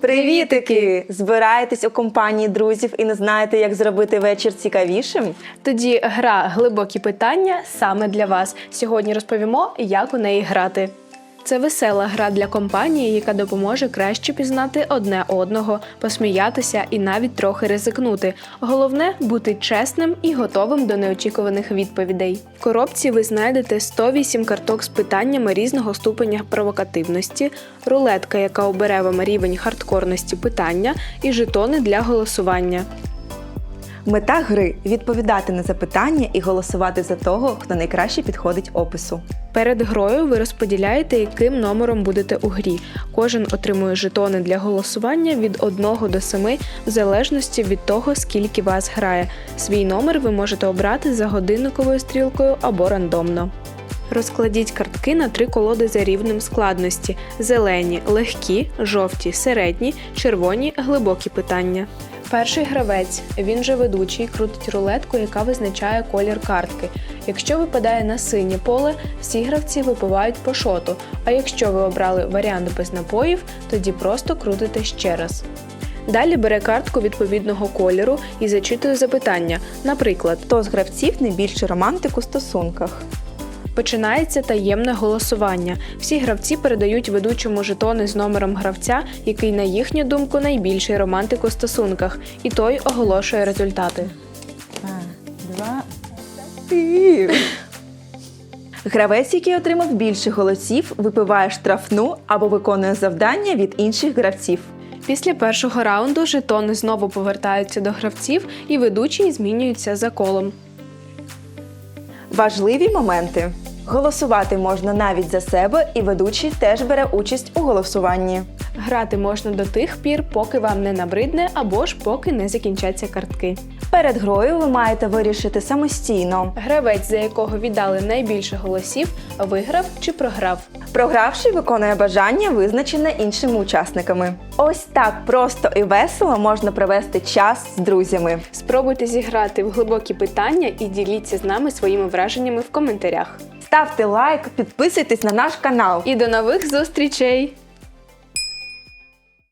Привітики! Збираєтесь у компанії друзів і не знаєте, як зробити вечір цікавішим? Тоді гра глибокі питання саме для вас. Сьогодні розповімо, як у неї грати. Це весела гра для компанії, яка допоможе краще пізнати одне одного, посміятися і навіть трохи ризикнути. Головне бути чесним і готовим до неочікуваних відповідей. В коробці ви знайдете 108 карток з питаннями різного ступеня провокативності, рулетка, яка обере вам рівень хардкорності питання, і жетони для голосування. Мета гри відповідати на запитання і голосувати за того, хто найкраще підходить опису. Перед грою ви розподіляєте, яким номером будете у грі. Кожен отримує жетони для голосування від 1 до 7, в залежності від того, скільки вас грає. Свій номер ви можете обрати за годинниковою стрілкою або рандомно. Розкладіть картки на три колоди за рівнем складності: зелені, легкі, жовті, середні, червоні, глибокі питання. Перший гравець, він же ведучий, крутить рулетку, яка визначає колір картки. Якщо випадає на синє поле, всі гравці випивають по шоту. А якщо ви обрали варіант без напоїв, тоді просто крутите ще раз. Далі бере картку відповідного кольору і зачитує запитання. Наприклад, Хто з гравців найбільший романтик у стосунках? Починається таємне голосування. Всі гравці передають ведучому жетони з номером гравця, який, на їхню думку, найбільший романтик у стосунках, і той оголошує результати. Два. Гравець, який отримав більше голосів, випиває штрафну або виконує завдання від інших гравців. Після першого раунду жетони знову повертаються до гравців, і ведучий змінюється за колом. Важливі моменти. Голосувати можна навіть за себе, і ведучий теж бере участь у голосуванні. Грати можна до тих пір, поки вам не набридне, або ж поки не закінчаться картки. Перед грою ви маєте вирішити самостійно. Гравець, за якого віддали найбільше голосів, виграв чи програв. Програвший виконує бажання, визначене іншими учасниками. Ось так просто і весело можна провести час з друзями. Спробуйте зіграти в глибокі питання і діліться з нами своїми враженнями в коментарях. Ставте лайк, підписуйтесь на наш канал. І до нових зустрічей!